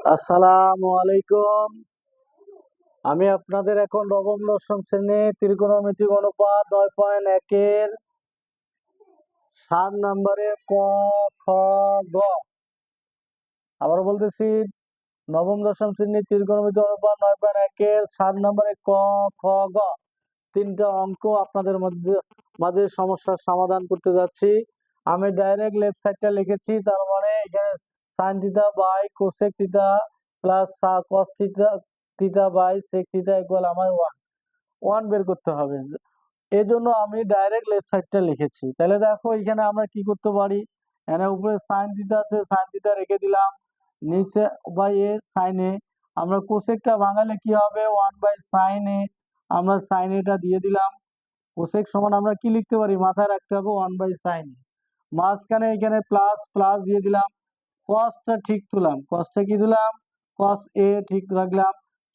আসসালামু আলাইকুম। আমি আপনাদের এখন নবম, দশম শ্রেণি, ত্রিকোণমিতিক অনুপাত নয় পয়েন্ট একের সাত নম্বরে ক, খ, গ। আবার বলতেছি, নবম, দশম শ্রেণি, ত্রিকোণমিতিক অনুপাত নয় পয়েন্ট একের সাত নম্বরে ক, খ, গ। তিনটা অঙ্ক আপনাদের মধ্যে, মাঝে সমস্যার সমাধান করতে যাচ্ছি। আমি ডাইরেক্ট লেফট সাইডটা লিখেছি, তার মানে এখানে sine theta by cosec theta plus cos theta theta by sec theta equal আমার ওয়ান ওয়ান বের করতে হবে। এই জন্য আমি ডাইরেক্ট লেফট সাইডটা লিখেছি। তাহলে দেখো এখানে আমরা কি করতে পারি? এখানে উপরে সাইন থিটা আছে, সাইন থিটা রেখে দিলাম। নিচে বাই এ, সাইন এ। আমরা কোসেকটা ভাঙালে কি হবে? ওয়ান বাই সাইন এ আমরা সাইন এটা দিয়ে দিলাম। কোসেক সমান আমরা কি লিখতে পারি? মাথায় রাখতে হবে ওয়ান বাই সাইন এ। মাঝখানে এখানে প্লাস প্লাস দিয়ে দিলাম। কসটা ঠিক তুলাম। কসটা কি দিলাম? কস এ ঠিক রাখলাম।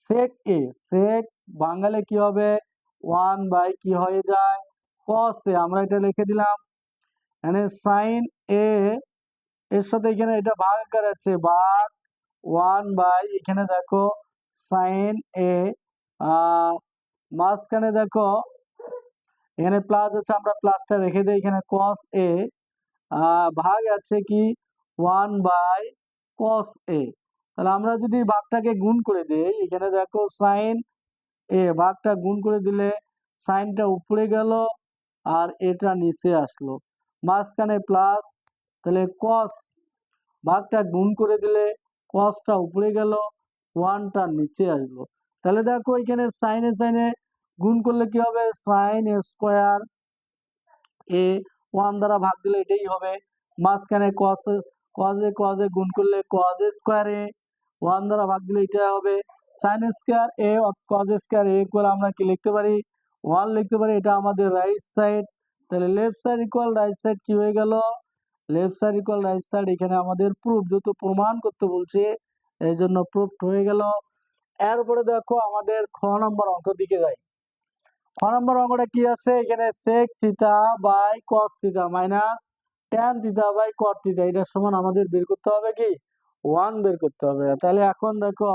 সেক এ সেক বাঙালি কি হবে? ওয়ান বাই কি হয়ে যায়? কস এ আমরা এটা লিখে দিলাম। এখানে সাইন এ এর সাথে এখানে এটা ভাগ করাচ্ছে ভাগ ওয়ান বাই এখানে দেখো সাইন এ মাঝখানে দেখো এখানে প্লাস আছে, আমরা প্লাসটা রেখে দিই। এখানে কস এ ভাগ আছে কি? One by cos A. তাহলে আমরা যদি বাঘটাকে গুণ করে দিই, এখানে দেখো সাইন এ ভাগটা গুণ করে দিলে সাইনটা উপরে গেল আর এটা নিচে আসলো। মাঝখানে প্লাস, তাহলে কস, বাঘটা গুণ করে দিলে কসটা উপরে গেল, ওয়ানটা নিচে আসলো। তাহলে দেখো এখানে সাইনে সাইনে গুণ করলে কি হবে? সাইন স্কোয়ার এ, ওয়ান দ্বারা ভাগ দিলে এটাই হবে। মাঝখানে কস কজে কজে গুণ করলে কজ স্কোয়ার ওয়ান দ্বারা ভাগ দিলে এটা হবে sine square A cos square A equal আমরা কি লিখতে পারি? ওয়ান লিখতে পারি, এটা আমাদের রাইট সাইড তাহলে left side equal right side কি হয়ে গেল? Left side equal right side এখানে আমাদের প্রুফ যত প্রমাণ করতে বলছে এই জন্য প্রুফ হয়ে গেল। এরপরে দেখো আমাদের খ নম্বর অঙ্ক দিকে যাই। খ নম্বর অঙ্কটা কি আছে? এখানে sec theta by cos theta minus tan theta by cot theta এটার সমান আমাদের বের করতে হবে কি? ওয়ান বের করতে হবে। তাহলে এখন দেখো,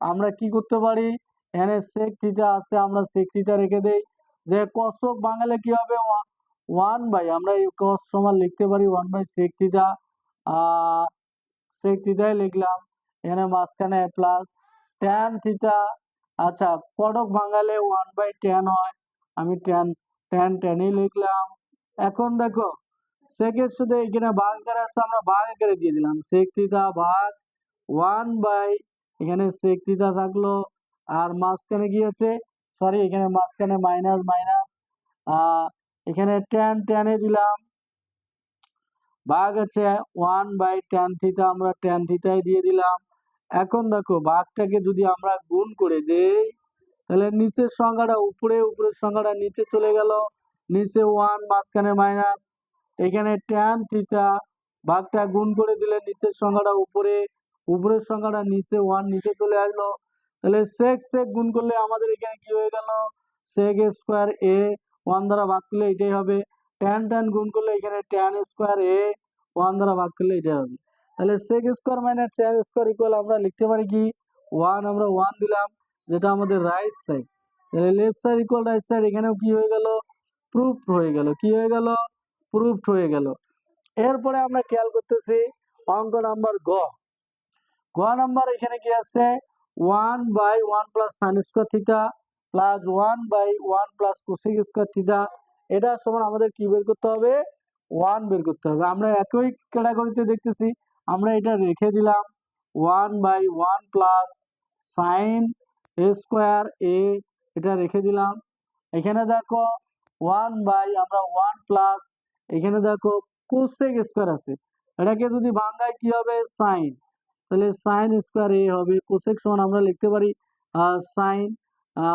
আমরা কি করতে পারি? এখানে সেক থিতা আছে, আমরা সেক থিতা রেখে দেই। যে কসক বাঙালি কি হবে? ওয়ান বাই আমরা এই কস সমান লিখতে পারি ওয়ান বাই সেক থিতা সেক থিতাই লিখলাম। এখানে মাঝখানে প্লাস ট্যান থিতা আচ্ছা কটক ভাঙালে ওয়ান বাই টেন হয়। আমি টেন টেন টেনই লিখলাম। এখন দেখো সেকের সাথে এখানে ভাগ করে আছে আমরা ভাগ করে দিয়ে দিলাম সেক থিতা ভাগ ওয়ান বাই এখানে সেক থিতা থাকল, আর মাঝখানে কি আছে? সরি এখানে মাঝখানে মাইনাস মাইনাস এখানে টেন টেনে দিলাম। ভাগ আছে ওয়ান বাই টেন থিতা আমরা টেন থিতাই দিয়ে দিলাম। এখন দেখো ভাগটাকে যদি আমরা গুণ করে দেই, তাহলে নিচের সংখ্যাটা উপরে, উপরের সংখ্যাটা নিচে চলে গেল। নিচে ওয়ান মাঝখানে মাইনাস এখানে ট্যান থিতা ভাগটা গুণ করে দিলে নিচের সংখ্যাটা উপরে, উপরের সংখ্যাটা নিচে ওয়ান নিচে চলে আসলো। তাহলে সেক সেক গুণ করলে আমাদের এখানে কি হয়ে গেল? সেক স্কোয়ার এ ওয়ান দ্বারা ভাগ করলে এটাই হবে। ট্যান ট্যান গুণ করলে এখানে ট্যান স্কোয়ার এ ওয়ান দ্বারা ভাগ করলে এটাই হবে। তাহলে sec square minus tan square equal আমরা লিখতে পারি কি? ওয়ান আমরা ওয়ান দিলাম, যেটা আমাদের রাইট সাইড তাহলে left side equal right side এখানেও কি হয়ে গেল? প্রুফ হয়ে গেল। কি হয়ে গেল? প্রুফড হয়ে গেল। এরপরে আমরা খেয়াল করতেছি অঙ্ক নাম্বার গ। গ নাম্বার এখানে কি আছে? One by one plus sine square theta plus one by one plus cosec square theta. এটা সমান আমাদের কি বের করতে হবে? ওয়ান বের করতে হবে। আমরা একই ক্যাটাগরিতে দেখতেছি, আমরা এটা রেখে দিলাম। One by one plus sine square A, এটা রেখে দিলাম। এখানে দেখো, ওয়ান বাই আমরা ওয়ান প্লাস এখানে দেখো কোসেক স্কোয়ার আছে। এটাকে যদি ভাঙ্গায় কি হবে? সাইন তাহলে সাইন স্কোয়ার এ হবে। কোসেক সমান আমরা লিখতে পারি সাইন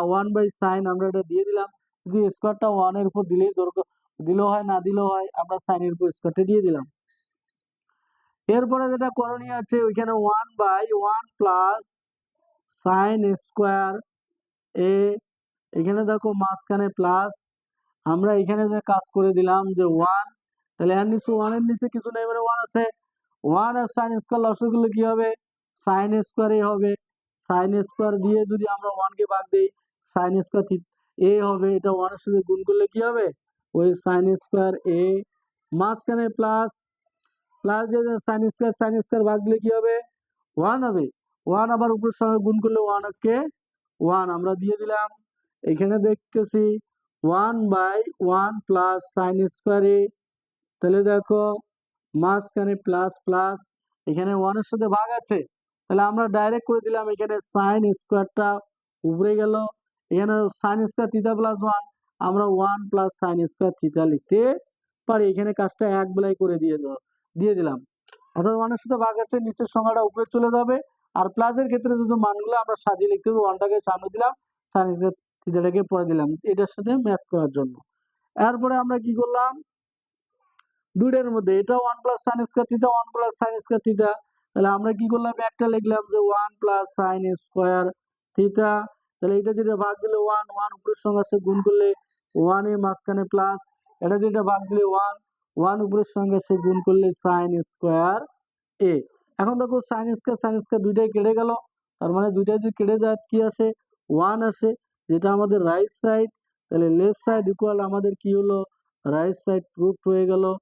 ওয়ান বাই সাইন আমরা এটা দিয়ে দিলাম। যদি স্কোয়ারটা ওয়ানের উপর দিলেই দরকার দিলেও হয়, না দিলেও হয়, আমরা সাইনের উপর স্কোয়ারটা দিয়ে দিলাম। এরপরে যেটা করণীয় আছে, ওইখানে one by one plus sine square A এখানে দেখো মাঝখানে প্লাস আমরা এখানে যে কাজ করে দিলাম যে ওয়ান তাহলে এর নিচে ওয়ানের নিচে কিছু নেই মানে ওয়ান আছে। ওয়ান আর সাইন স্কোয়ার লসগুলো কি হবে? সাইন স্কোয়ারই হবে। সাইন স্কোয়ার দিয়ে যদি আমরা ওয়ানকে ভাগ দিই সাইন স্কোয়ার এ হবে, এটা ওয়ানের সাথে গুণ করলে কি হবে? ওই সাইন স্কোয়ার এ মাঝখানে প্লাস প্লাস দিয়ে সাইন স্কোয়ার সাইন স্কোয়ার ভাগ দিলে কি হবে? ওয়ান হবে। ওয়ান আবার উপরের সঙ্গে গুণ করলে ওয়ান কে ওয়ান আমরা দিয়ে দিলাম। এখানে দেখতেছি one by one plus sine square তাহলে দেখো, মাঝখানে প্লাস প্লাস, এখানে ওয়ানের সাথে ভাগ আছে। তাহলে আমরা ডাইরেক্ট করে দিলাম এখানে সাইন স্কোয়ারটা উপরে গেল। এখানে sine square theta plus one, আমরা one plus sine square theta লিখতে পারি। এখানে কাজটা এক বেলায় করে দিয়ে দিয়ে দিলাম। অর্থাৎ ওয়ানের সাথে ভাগ আছে, নিচের সংখ্যাটা উপরে চলে যাবে। আর প্লাসের ক্ষেত্রে যদি মানগুলো আমরা সাজিয়ে লিখতে হবে, ওয়ানটাকে সামনে দিলাম, সাইন স্কোয়ার থিতাটাকে পরে দিলাম এটার সাথে ম্যাচ করার জন্য। এরপরে আমরা কি করলাম? দুইটার মধ্যে, এটা one plus sine square theta one plus sine square theta তাহলে আমরা কি করলাম? একটা লিখলাম যে one plus sine square theta তাহলে এটা যেটা ভাগ দিলে ওয়ান ওয়ান উপরের সঙ্গে আছে গুণ করলে ওয়ান এ মাঝখানে প্লাস এটা যেটা ভাগ দিলে ওয়ান ওয়ান উপরের সঙ্গে আছে গুণ করলে সাইন স্কোয়ার এ এখন দেখো সাইন স্কোয়ার সাইন স্কোয়ার দুইটাই কেটে গেল, তার মানে দুইটাই যদি কেটে যায়, কি আসে? ওয়ান আসে। যেটা আমাদের রাইট সাইড তাহলে লেফট সাইড ইকুয়াল আমাদের কি হলো? রাইট সাইড প্রুফ হয়ে গেল।